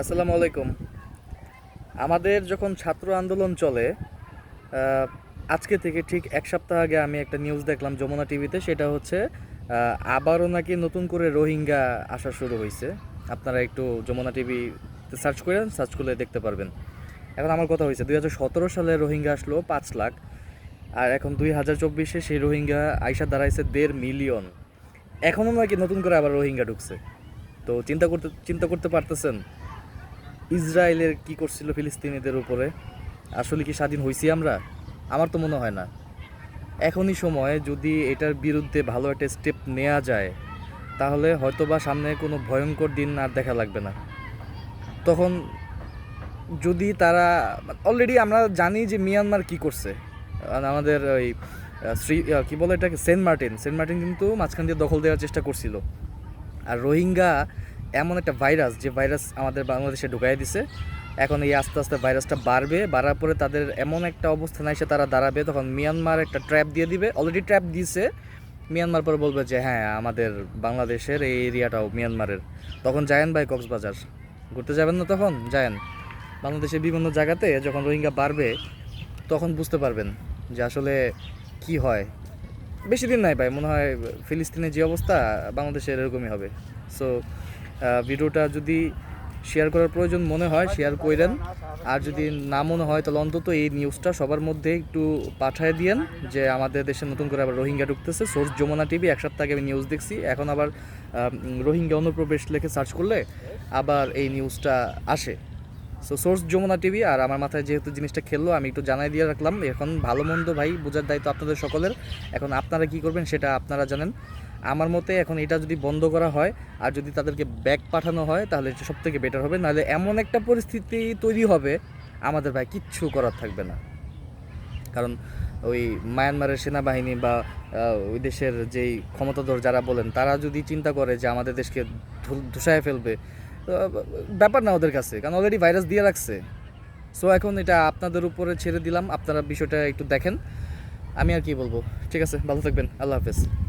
আসসালামু আলাইকুম। আমাদের যখন ছাত্র আন্দোলন চলে আজকে থেকে ঠিক এক সপ্তাহ আগে আমি একটা নিউজ দেখলাম যমুনা টিভিতে সেটা হচ্ছে আবারও নাকি নতুন করে রোহিঙ্গা আসা শুরু হয়েছে আপনারা একটু যমুনা টিভি সার্চ করেন সার্চ করলে দেখতে পারবেন। এখন আমার কথা হয়েছে দুই হাজার সতেরো সালে রোহিঙ্গা আসলো পাঁচ লাখ, আর এখন দুই হাজার চব্বিশে সেই রোহিঙ্গা আইসা দাঁড়াইছে দেড় মিলিয়ন। এখনও নাকি নতুন করে আবার রোহিঙ্গা ঢুকছে। তো চিন্তা করতে চিন্তা করতে পারতেছেন? ইসরায়েলের কি করছিল ফিলিস্তিনিদের উপরে? আসলে কি স্বাধীন হয়েছি আমরা? আমার তো মনে হয় না। এখনই সময় যদি এটার বিরুদ্ধে ভালো একটা স্টেপ নেওয়া যায়, তাহলে হয়তোবা সামনে কোনো ভয়ঙ্কর দিন আর দেখা লাগবে না। তখন যদি তারা অলরেডি আমরা জানি যে মিয়ানমার কি করছে। আমাদের ওই শ্রী কি বলে এটাকে? Saint Martin. সেন্ট মার্টিন কিন্তু মাঝখান দিয়ে দখল দেওয়ার চেষ্টা করছিল। আর রোহিঙ্গা এমন একটা ভাইরাস যে ভাইরাস আমাদের বাংলাদেশে ঢুকাই দিছে। এখন এই আস্তে আস্তে ভাইরাসটা বাড়বে, বাড়ার পরে তাদের এমন একটা অবস্থানে এসে তারা দাঁড়াবে, তখন মিয়ানমার একটা ট্র্যাপ দিয়ে দিবে। অলরেডি ট্র্যাপ দিয়েছে মিয়ানমার পরে বলবে যে হ্যাঁ আমাদের বাংলাদেশের এই এরিয়াটাও মিয়ানমারের তখন যায়েন ভাই কক্সবাজার। ঘুরতে যাবেন না তখন? যায়েন বাংলাদেশের বিভিন্ন জায়গাতে যখন রোহিঙ্গা বাড়বে, তখন বুঝতে পারবেন যে আসলে কি হয়। বেশি দিন নাই ভাই, মনে হয় ফিলিস্তিনের যে অবস্থা, বাংলাদেশের এরকমই হবে। সো ভিডিওটা যদি শেয়ার করার প্রয়োজন মনে হয় শেয়ার করেন। আর যদি না মনে হয়, তাহলে অন্তত এই নিউজটা সবার মধ্যে একটু পাঠায় দিয়েন যে আমাদের দেশে নতুন করে আবার রোহিঙ্গা ঢুকতেছে। সোর্স যমুনা টিভি এক সপ্তাহ আগে আমি নিউজ দেখছি। এখন আবার রোহিঙ্গা অনুপ্রবেশ লেখে সার্চ করলে আবার এই নিউজটা আসে। সো সোর্স যমুনা টিভি আর আমার মাথায় যেহেতু জিনিসটা খেললো, আমি একটু জানাই দিয়ে রাখলাম। এখন ভালো মন্দ ভাই, বোঝার দায়িত্ব আপনাদের সকলের। এখন আপনারা কি করবেন, সেটা আপনারা জানেন। আমার মতে এখন এটা যদি বন্ধ করা হয় আর যদি তাদেরকে ব্যাক পাঠানো হয়, তাহলে সব থেকে বেটার হবে। নাহলে এমন একটা পরিস্থিতি তৈরি হবে, আমাদের ভাই কিচ্ছু করার থাকবে না। কারণ ওই মায়ানমারের সেনাবাহিনী বা ওই দেশের যেই ক্ষমতাধর যারা বলেন, তারা যদি চিন্তা করে যে আমাদের দেশকে ধুসায় ফেলবে ব্যাপার না ওদের কাছে। কারণ অলরেডি ভাইরাস দিয়ে রাখছে। সো এখন এটা আপনাদের উপরে ছেড়ে দিলাম। আপনারা বিষয়টা একটু দেখেন। আমি আর কি বলব। ঠিক আছে, ভালো থাকবেন। আল্লাহ হাফেজ।